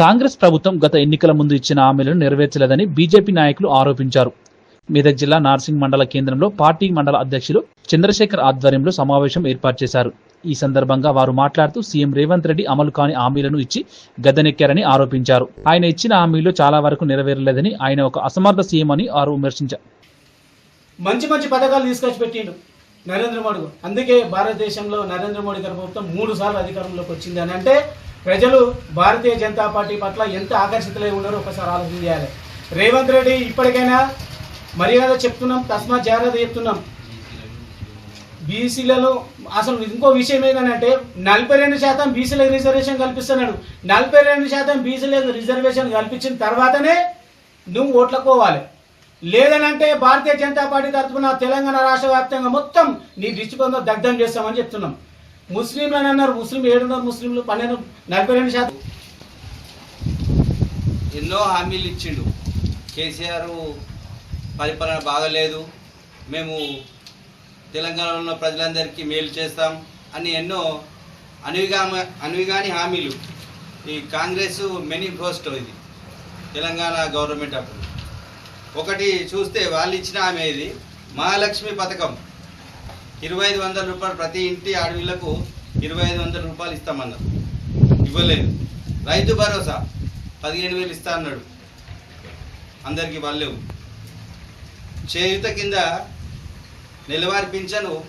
కాంగ్రెస్ ప్రభుత్వం గత ఎన్నికల ముందు ఇచ్చిన హామీలను నెరవేర్చలేదని బీజేపీ నాయకులు ఆరోపించారు. మెదక్ జిల్లా నార్సింగ్ మండల కేంద్రంలో పార్టీ మండల అధ్యక్షులు చంద్రశేఖర్ ఆధ్వర్యంలో సమావేశం ఏర్పాటు చేశారు. ఈ సందర్భంగా వారు మాట్లాడుతూ సీఎం రేవంత్ రెడ్డి అమలు కాని హామీలను ఇచ్చి గద్దెనెక్కారని ఆరోపించారు. ఆయన ఇచ్చిన హామీలు చాలా వరకు నెరవేరలేదని ఆయన ఒక అసమర్థ సీఎం అని వారు విమర్శించారు. మంచి మంచి పథకాలు తీసుకొచ్చి పెట్టిండు నరేంద్ర మోడీ అందుకే భారతదేశంలో నరేంద్ర మోడీ గారి ప్రభుత్వం మూడు సార్లు అధికారంలోకి వచ్చింది అని అంటే ప్రజలు భారతీయ జనతా పార్టీ పట్ల ఎంత ఆకర్షితులై ఉన్నారో ఒకసారి ఆలోచన చేయాలి. రేవంత్ రెడ్డి ఇప్పటికైనా మర్యాద చెప్తున్నాం తస్మాత్ జాగ్రత్త చెప్తున్నాం. బీసీలలో అసలు ఇంకో విషయం ఏంటంటే నలభై రెండు శాతం బీసీలకు రిజర్వేషన్ కల్పిస్తున్నాడు. నలభై రెండు శాతం బీసీలకు రిజర్వేషన్ కల్పించిన తర్వాతనే నువ్వు ఓట్లకు పోవాలి లేదనంటే భారతీయ జనతా పార్టీ తరఫున తెలంగాణ రాష్ట్ర వ్యాప్తంగా మొత్తం నీ దృష్టికోణంలో దగ్ధం చేస్తామని చెప్తున్నాం. ముస్లింలు అని అన్నారు. ముస్లిం ఏడున్నర ముస్లింలు పన్నెండు నలభై రెండు శాతం. ఎన్నో హామీలు ఇచ్చిండు. కేసీఆర్ పరిపాలన బాగలేదు. మేము తెలంగాణలో ఉన్న ప్రజలందరికీ మేలు చేస్తాం అని ఎన్నో అనువిగా అనువిగాని హామీలు. ఈ కాంగ్రెస్ మెనిఫెస్టో ఇది. తెలంగాణ గవర్నమెంట్ అప్పుడు. ఒకటి చూస్తే వాళ్ళు ఇచ్చిన హామీ ఇది మహాలక్ష్మి పథకం. ఇరవై ఐదు వందల రూపాయలు ప్రతి ఇంటి ఆడవిళ్ళకు ఇరవై ఐదు వందల రూపాయలు ఇస్తామన్నారు. ఇవ్వలేదు. రైతు భరోసా పదిహేను వేలు ఇస్తా అన్నాడు. అందరికీ వాళ్ళు చేయుత కింద నెలవారి పింఛను